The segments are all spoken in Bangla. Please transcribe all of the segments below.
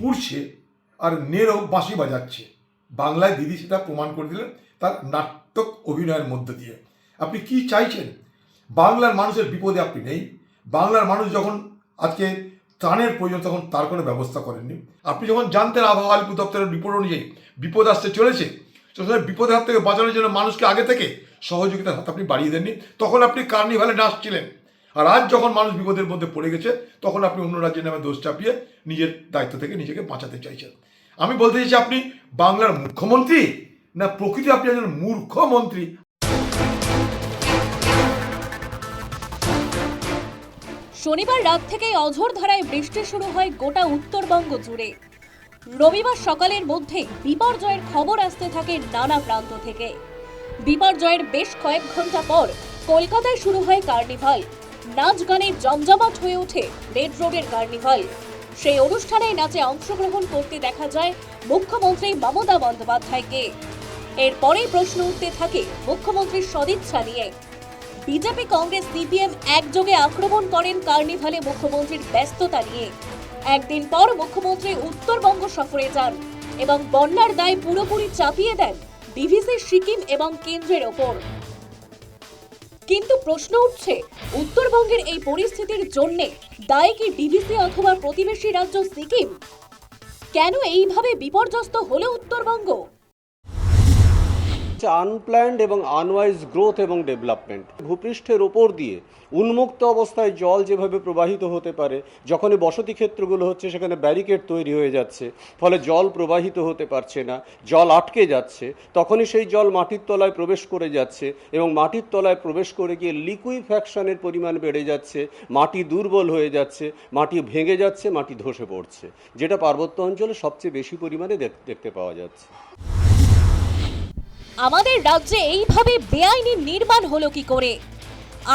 পুড়ছে আর নেরও বাঁশি বাজাচ্ছে। বাংলায় দিদি সেটা প্রমাণ করে দিলেন তার নাটক অভিনয়ের মধ্য দিয়ে। আপনি কি চাইছেন? বাংলার মানুষের বিপদে আপনি নেই। বাংলার মানুষ যখন আজকে ত্রাণের প্রয়োজন তখন তার কোনো ব্যবস্থা করেননি। আপনি যখন জানতেন আবহাওয়া আলিপুর দপ্তরের রিপোর্ট অনুযায়ী বিপদ আসতে চলেছে সেটা বিপদের হাত থেকে বাঁচানোর জন্য মানুষকে আগে থেকে সহযোগিতার হাত আপনি বাড়িয়ে দেননি। তখন আপনি কার্নিভালে নাচছিলেন। আর আজ যখন মানুষ বিপদের মধ্যে পড়ে গেছে, তখন আপনি অন্য রাজ্যের নামে দোষ চাপিয়ে নিজের দায়িত্ব থেকে নিজেকে বাঁচাতে চাইছেন। আমি বলতে চাইছি, আপনি বাংলার মুখ্যমন্ত্রী? না, প্রকৃতি আপনি একজন মূর্খমন্ত্রী শনিবার রাত থেকেই অঝোর ধারায় বৃষ্টি শুরু হয় গোটা উত্তরবঙ্গ জুড়ে। রবিবার সকালের মধ্যে বিপর্যয়ের খবর আসতে থাকে নানা প্রান্ত থেকে। বিপর্যয়ের বেশ কয়েক ঘণ্টা পর কলকাতায় শুরু হয় কার্নিভাল। নাচ গানে জমজমাট হয়ে ওঠে রেড রোডের কার্নিভাল। সেই অনুষ্ঠানে নাচে অংশগ্রহণ করতে দেখা যায় মুখ্যমন্ত্রী মমতা বন্দ্যোপাধ্যায়কে। এরপরেই প্রশ্ন উঠতে থাকে মুখ্যমন্ত্রীর সদিচ্ছা নিয়ে। বিজেপি, কংগ্রেস, সিপিএম একযোগে আক্রমণ করেন কার্নিভালে মুখ্যমন্ত্রীর ব্যস্ততা নিয়ে। একদিন পর মুখ্যমন্ত্রী উত্তরবঙ্গ সফরে যান এবং বন্যার দায় পুরোপুরি চাপিয়ে দেন ডিভিসি, সিকিম এবং কেন্দ্রের ওপর। কিন্তু প্রশ্ন উঠছে, উত্তরবঙ্গের এই পরিস্থিতির জন্যে দায় কি ডিভিসি অথবা প্রতিবেশী রাজ্য সিকিম? কেন এইভাবে বিপর্যস্ত হলো উত্তরবঙ্গ? আনপ্ল্যান্ড এবং আনওয়াইজ গ্রোথ এবং ডেভেলপমেন্ট ভূপৃষ্ঠের ওপর দিয়ে উন্মুক্ত অবস্থায় জল যেভাবে প্রবাহিত হতে পারে, যখনই বসতি ক্ষেত্রগুলো হচ্ছে সেখানে ব্যারিকেড তৈরি হয়ে যাচ্ছে, ফলে জল প্রবাহিত হতে পারছে না, জল আটকে যাচ্ছে, তখনই সেই জল মাটির তলায় প্রবেশ করে যাচ্ছে এবং মাটির তলায় প্রবেশ করে গিয়ে লিকুইফ্যাকশনের পরিমাণ বেড়ে যাচ্ছে, মাটি দুর্বল হয়ে যাচ্ছে, মাটি ভেঙে যাচ্ছে, মাটি ধসে পড়ছে, যেটা পার্বত্য অঞ্চলে সবচেয়ে বেশি পরিমাণে দেখতে পাওয়া যাচ্ছে। আমাদের রাজ্যে এইভাবে বেআইনি নির্মাণ হলো কি করে?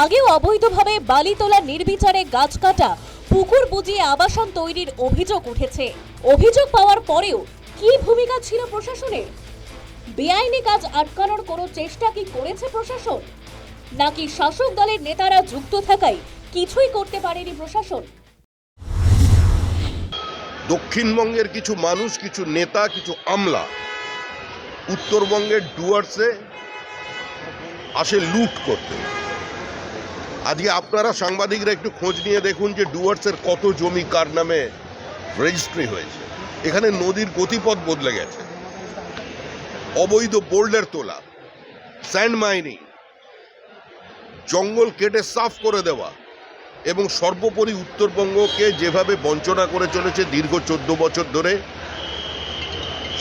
আগেও অবৈধভাবে বালি তোলা নির্বিচারে গাছ কাটা, পুকুর বুজিয়ে আবাসন তৈরির অভিযোগ উঠেছে। অভিযোগ পাওয়ার পরেও কি ভূমিকা ছিল প্রশাসনের বেআইনি কাজ আটকানোর কোনো চেষ্টা কি করেছে প্রশাসন? নাকি শাসক দলের নেতারা যুক্ত থাকায় কিছুই করতে পারেনি প্রশাসন? দক্ষিণবঙ্গের কিছু মানুষ, কিছু নেতা, কিছু আমলা উত্তরবঙ্গের ডুয়ার্সে আসে লুট করতে। আজকে আপনারা সাংবাদিকরা একটু খোঁজ নিয়ে দেখুন যে ডুয়ার্সের কত জমি কার নামে রেজিস্ট্রি হয়েছে। এখানে নদীর গতিপথ বদলে গেছে। অবৈধ বোল্ডার তোলা স্যান্ড মাইনিং জঙ্গল কেটে সাফ করে দেওয়া এবং সর্বোপরি উত্তরবঙ্গকে যেভাবে বঞ্চনা করে চলেছে দীর্ঘ চোদ্দ বছর ধরে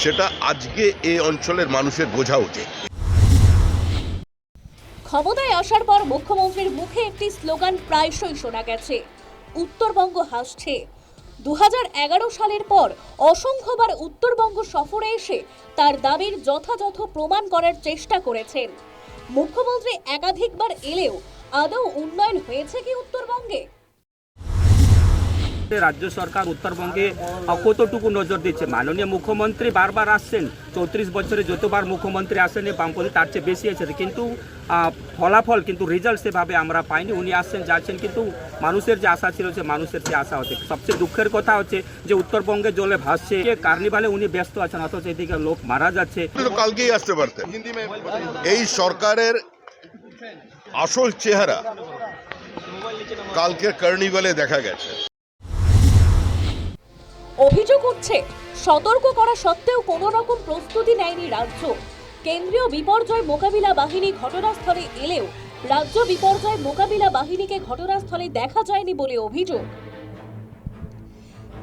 সেটা আজকে এই অঞ্চলের মানুষের বোঝা উচিত। ক্ষমতায় আসার পর মুখ্যমন্ত্রীর মুখে একটি স্লোগান প্রায়শই শোনা গেছে। উত্তরবঙ্গ হাসছে। দু হাজার এগারো সালের পর অসংখ্যবার উত্তরবঙ্গ সফরে এসে তার দাবির যথাযথ প্রমাণ করার চেষ্টা করেছেন। মুখ্যমন্ত্রী একাধিকবার এলেও আদৌ উন্নয়ন হয়েছে কি উত্তরবঙ্গে? রাজ্য সরকার, উত্তরবঙ্গে কতটুকু নজর দিচ্ছে। মাননীয় মুখ্যমন্ত্রী বারবার আসছেন। চৌত্রিশ বছরে যতবার মুখ্যমন্ত্রী আসেন বামপন্থী তার চেয়ে বেশি এসেছে। কিন্তু ফলাফল, কিন্তু রেজাল্ট সেভাবে আমরা পাইনি। উনি আসছেন, যাচ্ছেন, কিন্তু মানুষের যে আশা ছিল, সে মানুষের যে আশা হচ্ছে। সবচেয়ে দুঃখের কথা হচ্ছে যে উত্তরবঙ্গে জলে ভাসছে। কার্নিভালে উনি ব্যস্ত আছেন, অথচ এদিকে লোক মারা যাচ্ছে। কালকেই আসতে পারতেন। এই সরকারের আসল চেহারা কালকে কার্নিভালে দেখা গেছে। অভিযোগ উঠছে, সতর্ক করা সত্ত্বেও কোনো রকম প্রস্তুতি নেয়নি রাজ্য। কেন্দ্রীয় বিপর্যয় মোকাবিলা বাহিনী ঘটনাস্থলে এলেও রাজ্য বিপর্যয় মোকাবিলা বাহিনীকে ঘটনাস্থলে দেখা যায়নি বলে অভিযোগ।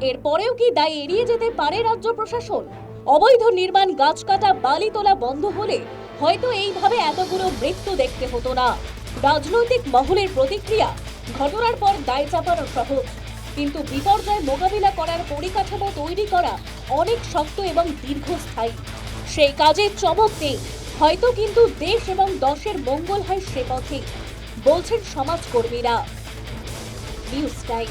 এরপরেও কি দায় এড়িয়ে যেতে পারে রাজ্য প্রশাসন? অবৈধ নির্মাণ গাছ কাটা বালি তোলা বন্ধ হলে হয়তো এইভাবে এতগুলো মৃত্যু দেখতে হতো না। রাজনৈতিক মহলের প্রতিক্রিয়া, ঘটনার পর দায় চাপানো সহজ। কিন্তু বিপর্যয় মোকাবিলা করার পরিকাঠামো তৈরি করা অনেক শক্ত এবং দীর্ঘস্থায়ী। সেই কাজে চমক নেই। হয়তো কিন্তু দেশ এবং দশের মঙ্গল হয় সে পথে বলছেন সমাজকর্মীরা। News time.